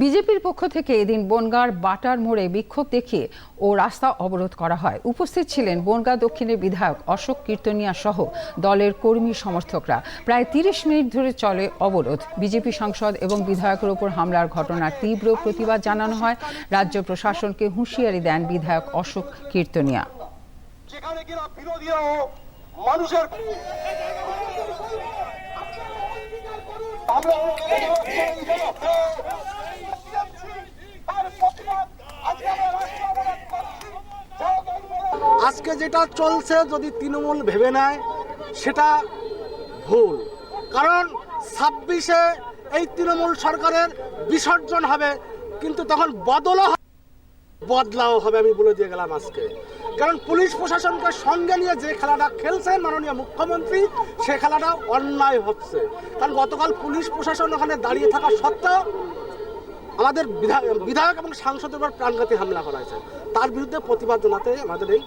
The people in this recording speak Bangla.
বিজেপির পক্ষ থেকে এদিন বনগাঁর বাটার মোড়ে বিক্ষোভ দেখিয়ে ও রাস্তা অবরোধ করা হয়। উপস্থিত ছিলেন বনগাঁ দক্ষিণের বিধায়ক অশোক কীর্তনিয়া সহ দলের কর্মী সমর্থকরা। প্রায় তিরিশ মিনিট ধরে চলে অবরোধ। বিজেপি সাংসদ এবং বিধায়কের উপর হামলার ঘটনার তীব্র প্রতিবাদ জানানো হয়। রাজ্য প্রশাসনকে হুঁশিয়ারি দেন বিধায়ক অশোক কীর্তনিয়া। মানুষের তার প্রতিবাদ আজকে আমরা রাষ্ট্র অবরোধ করছি আজকে যেটা চলছে যদি তৃণমূল ভেবে নেয়, সেটা ভুল। কারণ ছাব্বিশে এই তৃণমূল সরকারের বিসর্জন হবে, কিন্তু তখন বদলও বদলাও হবে আমি বলে দিয়ে গেলাম আজকে। কারণ পুলিশ প্রশাসনকে সঙ্গে নিয়ে যে খেলাটা খেলছেন মাননীয় মুখ্যমন্ত্রী, সে খেলাটা অন্যায় হচ্ছে। কারণ গতকাল পুলিশ প্রশাসন ওখানে দাঁড়িয়ে থাকা সত্ত্বেও আমাদের বিধা- বিধায়ক এবং সাংসদের উপর প্রাণঘাতী হামলা করা হয়েছে। তার বিরুদ্ধে প্রতিবাদ জানাতে আমাদের এই